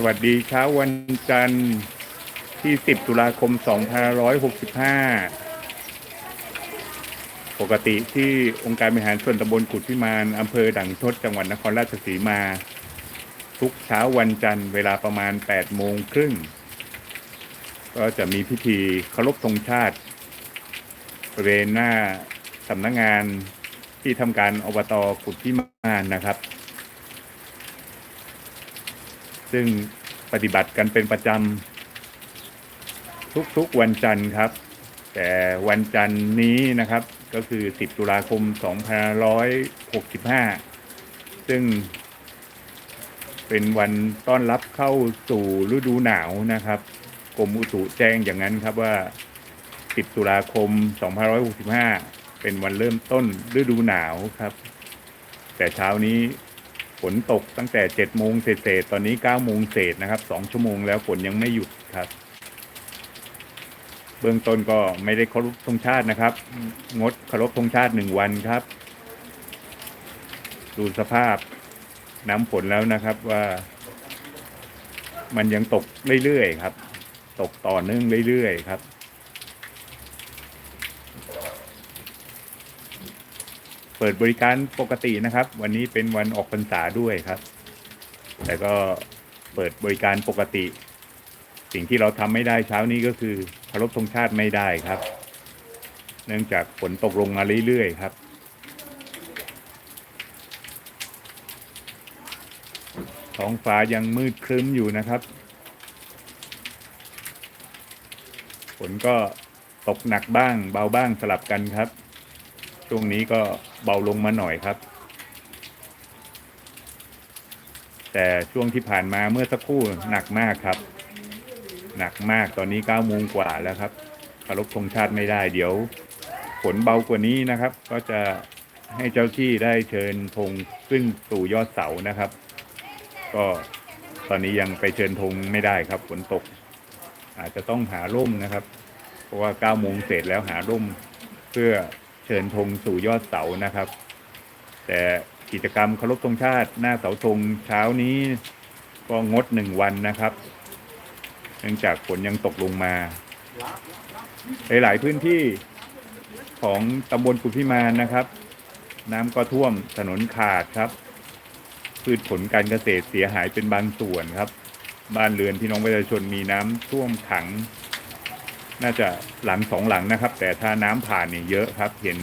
สวัสดีเช้าวันจันทร์ที่ 10 ตุลาคม 2565 ปกติที่องค์การบริหารส่วนตำบลกุดพิมานอำเภอด่างทดจังหวัดนครราชสีมา ทุกเช้าวันจันทร์เวลาประมาณ 8 โมงครึ่ง ก็จะมีพิธีเคารพธงชาติบริเวณหน้าสำนักงงานที่ทำการอบตกุดพิมานนะครับ ซึ่งปฏิบัติกันเป็นประจำทุกๆวันจันทร์ครับ แต่วันจันทร์นี้นะครับก็คือ 10 ตุลาคม 2565 ซึ่งเป็นวันต้อนรับเข้าสู่ฤดูหนาวนะครับกรมอุตุแจ้งอย่างนั้นครับว่า 10 ตุลาคม 2565 เป็นวันเริ่มต้นฤดูหนาวครับ แต่เช้านี้ ฝนตกตั้งแต่เจ็ดโมงเศษตอนนี้เก้าโมงเศษนะครับสองชั่วโมงแล้วฝนยังไม่หยุดครับ เบื้องต้นก็ไม่ได้เคารพธงชาตินะครับ งดเคารพธงชาติหนึ่งวันครับ ดูสภาพน้ำฝนแล้วนะครับว่า มันยังตกเรื่อยๆครับ ตกต่อเนื่องเรื่อยๆครับ เปิดบริการปกตินะครับ วันนี้เป็นวันออกพรรษาด้วยครับ แต่ก็เปิดบริการปกติ สิ่งที่เราทำไม่ได้เช้านี้ก็คือเคารพธงชาติไม่ได้ครับ เนื่องจากฝนตกลงมาเรื่อยๆครับท้องฟ้ายังมืดครึ้มอยู่นะครับ ฝนก็ตกหนักบ้างเบาบ้างสลับกันครับ ช่วงนี้ก็เบาลงมาหน่อยครับ แต่ช่วงที่ผ่านมาเมื่อสักครู่หนักมากครับ หนักมากตอนนี้เก้าโมงกว่าแล้วครับคารพธงชาติไม่ได้เดี๋ยวฝนเบากว่านี้นะครับ ก็จะให้เจ้าที่ได้เชิญธงขึ้นสู่ยอดเสานะครับ ก็ตอนนี้ยังไปเชิญธงไม่ได้ครับฝนตก อาจจะต้องหาร่มนะครับ เพราะว่าเก้าโมงเสร็จแล้วหาร่มเพื่อ เชิญธงสู่ยอดเสานะครับ แต่กิจกรรมเคารพธงชาติหน้าเสาธงเช้านี้ก็งดหนึ่งวันนะครับ เนื่องจากฝนยังตกลงมาหลายๆพื้นที่ของตำบลกุพิมานนะครับ น้ำก็ท่วมถนนขาดครับ พืชผลการเกษตรเสียหายเป็นบางส่วนครับ บ้านเรือนพี่น้องประชาชนมีน้ำท่วมขัง น่าจะหลังสองหลังนะครับ แต่ถ้าน้ำผ่านเนี่ยเยอะครับ เห็น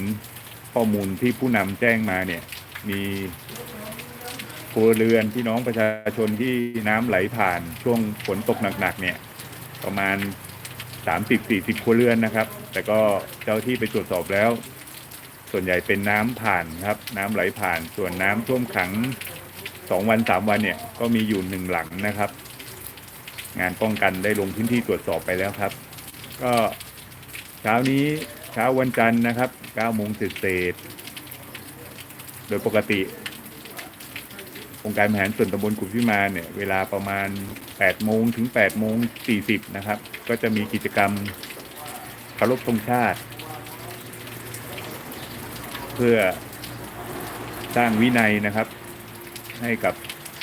ข้อมูลที่ผู้นำแจ้งมาเนี่ย มีครัวเรือนพี่น้องประชาชนที่น้ำไหลผ่านช่วงฝนตกหนักๆเนี่ย ประมาณ30-40ครัวเรือนนะครับ แต่ก็เจ้าที่ไปตรวจสอบแล้ว ส่วนใหญ่เป็นน้ำผ่านครับ น้ำไหลผ่าน ส่วนน้ำท่วมขังสองวันสามวันเนี่ยก็มีอยู่หนึ่งหลังนะครับ งานป้องกันได้ลงพื้นที่ตรวจสอบไปแล้วครับ ก็เช้านี้เช้าวันจันทร์นะครับ9โมงเศษโดยปกติองค์การบริหารส่วนตำบลกุฎพิมานเนี่ยเวลาประมาณ8โมงถึง8โมง40นะครับ ก็จะมีกิจกรรมเคารพธงชาติ เพื่อสร้างวินัยนะครับ ให้กับ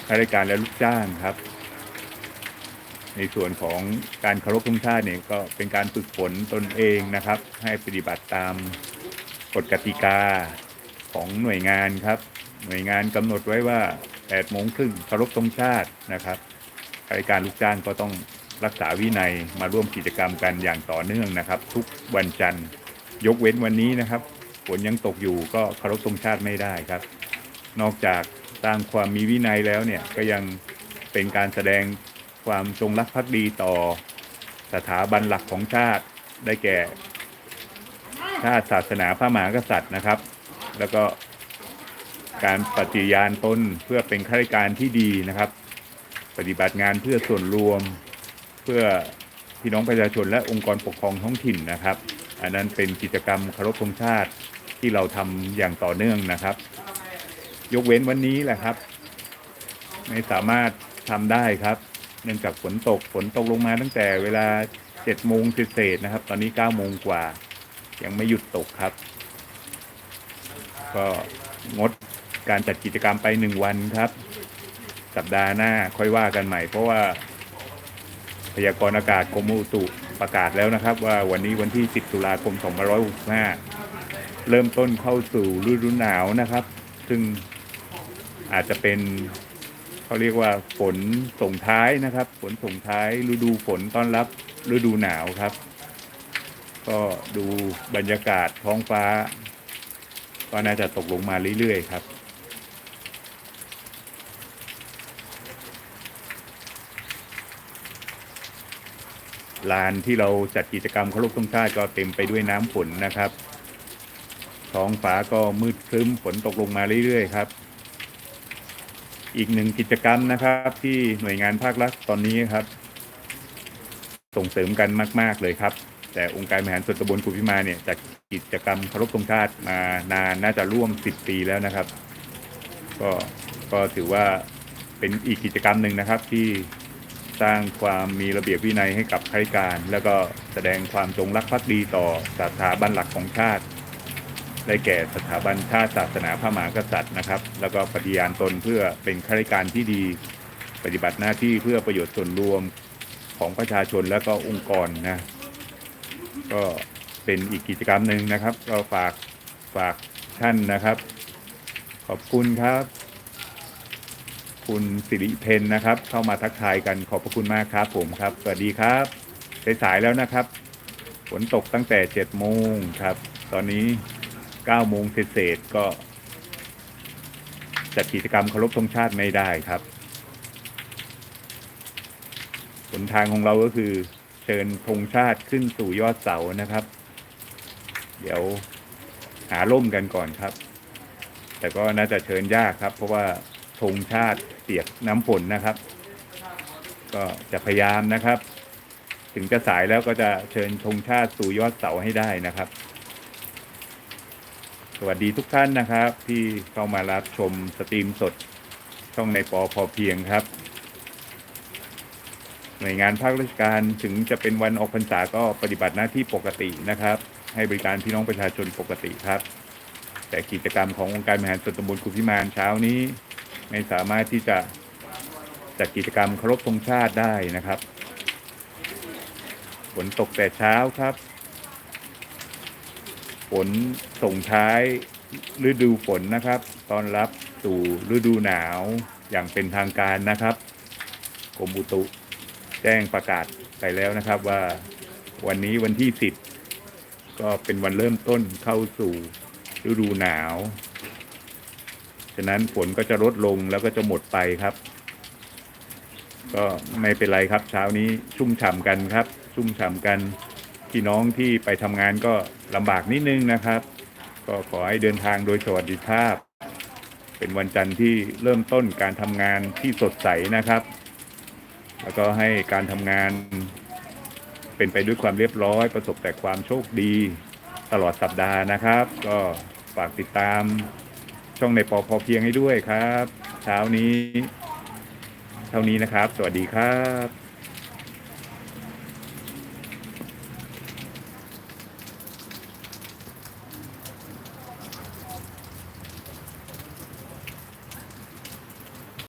ข้าราชการและลูกจ้างครับ ในส่วนของการเคารพธงชาติเนี่ยก็เป็นการฝึกฝนตนเองนะครับ ให้ปฏิบัติตามกฎกติกาของหน่วยงานครับ หน่วยงานกำหนดไว้ว่า8โมงครึ่งเคารพธงชาตินะครับข้าราชการลูกจ้างก็ต้องรักษาวินัยมาร่วมกิจกรรมกันอย่างต่อเนื่องนะครับ ทุกวันจันทร์ยกเว้นวันนี้นะครับฝนยังตกอยู่ก็เคารพธงชาติไม่ได้ครับ นอกจากสร้างความมีวินัยแล้วเนี่ยก็ยังเป็นการแสดง ความจงรักภักดีต่อสถาบันหลักของชาติได้แก่ ชาติศาสนาพระมหากษัตริย์นะครับ แล้วก็การปฏิญาณตนเพื่อเป็นข้าราชการที่ดีนะครับ ปฏิบัติงานเพื่อส่วนรวมเพื่อพี่น้องประชาชนและองค์กรปกครองท้องถิ่นนะครับ อันนั้นเป็นกิจกรรมเคารพธงชาติที่เราทำอย่างต่อเนื่องนะครับ ยกเว้นวันนี้แหละครับ ไม่สามารถทำได้ครับ เนื่องจากฝนตกฝนตกลงมาตั้งแต่เวลา7โมงเศษนะครับ ตอนนี้9โมงกว่า ยังไม่หยุดตกครับ ก็งดการจัดกิจกรรมไปหนึ่งวันครับ สัปดาห์หน้าค่อยว่ากันใหม่ เพราะว่าพยากรณ์อากาศกรมอุตุประกาศแล้วนะครับ ว่าวันนี้วันที่ 10 ตุลาคม 2565 เริ่มต้นเข้าสู่ฤดูหนาวนะครับ ซึ่งอาจจะเป็น เขาเรียกว่าฝนส่งท้ายนะครับ ฝนส่งท้ายฤดูฝนต้อนรับฤดูหนาวครับ ก็ดูบรรยากาศท้องฟ้า ก็น่าจะตกลงมาเรื่อยๆครับลานที่เราจัดกิจกรรมเคารพธงชาติก็เต็มไปด้วยน้ำฝนนะครับ ท้องฟ้าก็มืดครึ้มฝนตกลงมาเรื่อยๆครับ อีกหนึ่งกิจกรรมนะครับ ที่หน่วยงานภาครัฐตอนนี้ครับ ส่งเสริมกันมาก ๆ เลยครับ แต่องค์การบริหารส่วนตำบลกุพิมาเนี่ยจัดกิจกรรมเคารพธงชาติมานานน่าจะร่วม 10 ปีแล้วนะครับ ก็ก็ถือว่าเป็นอีกกิจกรรมหนึ่งนะครับที่สร้างความมีระเบียบวินัยให้กับข้าราชการ แล้วก็แสดงความจงรักภักดีต่อสถาบันหลักของชาติ ได้แก่สถาบันชาติศาสนาพระมหากษัตริย์นะครับ แล้วก็ปฏิญาณตนเพื่อเป็นข้าราชการที่ดี ปฏิบัติหน้าที่เพื่อประโยชน์ส่วนรวมของประชาชนและก็องค์กรนะก็เป็นอีกกิจกรรมหนึ่งนะครับก็ฝากฝากท่านนะครับ ขอบคุณครับ คุณสิริเพนนะครับ เข้ามาทักทายกันขอบพระคุณมากครับผมครับ สวัสดีครับสายๆแล้วนะครับ ฝนตกตั้งแต่เจ็ดโมงครับ ตอนนี้ เก้าโมงเศษก็จัดกิจกรรมเคารพธงชาติไม่ได้ครับหนทางของเราก็คือเชิญธงชาติขึ้นสู่ยอดเสานะครับ เดี๋ยวหาร่มกันก่อนครับ แต่ก็น่าจะเชิญยากครับ เพราะว่าธงชาติเปียกน้ำฝนนะครับ ก็จะพยายามนะครับ ถึงจะสายแล้วก็จะเชิญธงชาติสู่ยอดเสาให้ได้นะครับ วัสดีทุกท่านนะครับ ที่เข้ามารับชมสตรีมสดช่องในปอพอเพียงครับหน่วยงานภาคราชการถึงจะเป็นวันออกพรรษาก็ปฏิบัติหน้าที่ปกตินะครับ ให้บริการพี่น้องประชาชนปกติครับ แต่กิจกรรมขององค์การบริหารส่วนตำบลกุพิมานเช้านี้ ไม่สามารถที่จะจัดกิจกรรมเคารพธงชาติได้นะครับฝนตกแต่เช้าครับ ฝนส่งท้ายฤดูฝนนะครับ ตอนรับสู่ฤดูหนาวอย่างเป็นทางการนะครับกรมอุตุแจ้งประกาศไปแล้วนะครับว่าวันนี้วันที่10ก็เป็นวันเริ่มต้นเข้าสู่ฤดูหนาว ฉะนั้นฝนก็จะลดลงแล้วก็จะหมดไปครับ ก็ไม่เป็นไรครับ เช้านี้ชุ่มฉ่ำกันครับ ชุ่มฉ่ำกัน พี่น้องที่ไปทำงานก็ลำบากนิดนึงนะครับ ก็ขอให้เดินทางโดยสวัสดิภาพ เป็นวันจันทร์ที่เริ่มต้นการทำงานที่สดใสนะครับ แล้วก็ให้การทำงานเป็นไปด้วยความเรียบร้อย ประสบแต่ความโชคดีตลอดสัปดาห์นะครับ ก็ฝากติดตามช่องในปอพอเพียงให้ด้วยครับ เช้านี้ เท่านี้นะครับ สวัสดีครับ